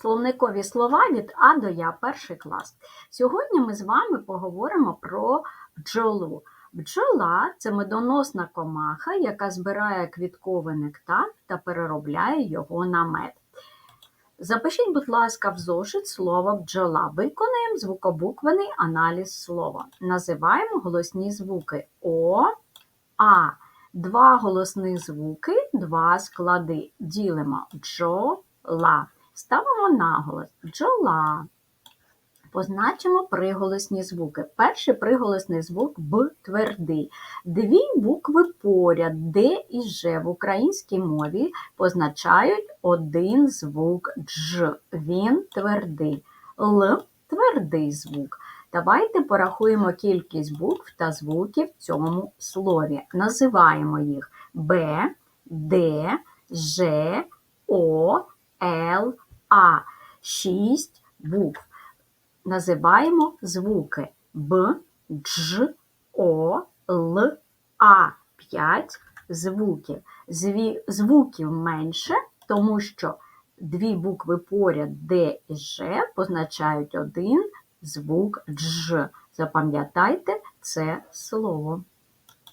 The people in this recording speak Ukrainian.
Словникові слова від А до Я, перший клас. Сьогодні ми з вами поговоримо про бджолу. Бджола це медоносна комаха, яка збирає квітковий нектар та переробляє його на мед. Запишіть, будь ласка, в зошит слово бджола. Виконуємо звукобуквений аналіз слова. Називаємо голосні звуки О, А. Два голосні звуки, два склади. Ділимо бджола. Ставимо наголос бджола. Позначимо приголосні звуки. Перший приголосний звук Б твердий. Дві букви поряд Д і Ж в українській мові позначають один звук Дж. Він твердий. Л твердий звук. Давайте порахуємо кількість букв та звуків в цьому слові. Називаємо їх Б, Д, Ж, О, Л, А. Шість букв. Називаємо звуки Б, Дж, О, Л, А. П'ять звуків. Зві... Звуків менше, тому що дві букви поряд Д і Ж позначають один звук Дж. Запам'ятайте це слово.